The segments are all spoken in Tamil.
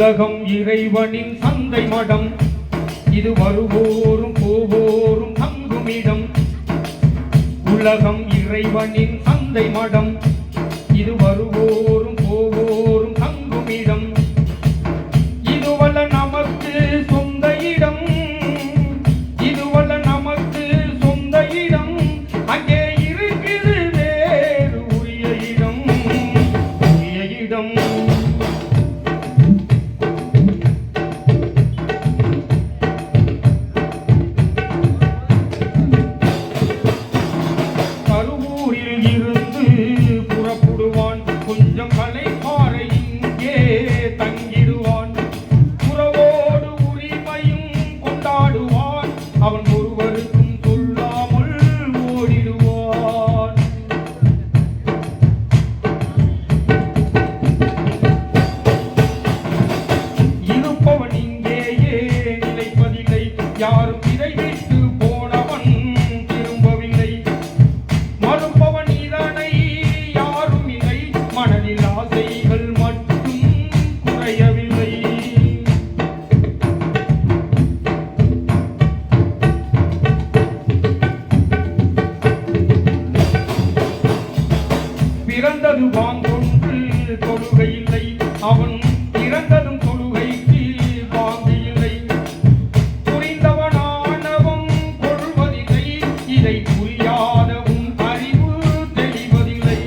உலகம் இறைவனின் சந்தை மடம். இது வருவோரும் போவோரும் தங்குமிடம். உலகம் இறைவனின் சந்தை மடம். இது வருவோரும் போவோரும் தங்குமிடம். இதுவல்ல நமக்கு சொந்த இடம். இதுவல்ல நமக்கு சொந்த இடம். அங்கே இருக்குது வேறு உரிய இடம். உரிய இடம். அவன் ஒருவருக்கும் சொல்லாமல் ஓடிடுவான். இருப்பவன் இங்கேயே நிலைப்பதில்லை. யாரும் இதை விட்டு இறந்தது வாங்கொன்று தொழுகை இல்லை. அவன் இறந்ததும் தொழுகைக்கு வாங்கு இல்லை. புரிந்தவனானவன் கொள்வதில்லை. இதை புரியாத உன் அறிவு தெளிவதில்லை.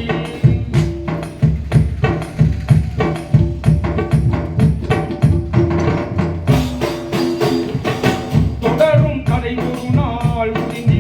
தொடரும் கதை ஒரு நாள் முடிந்த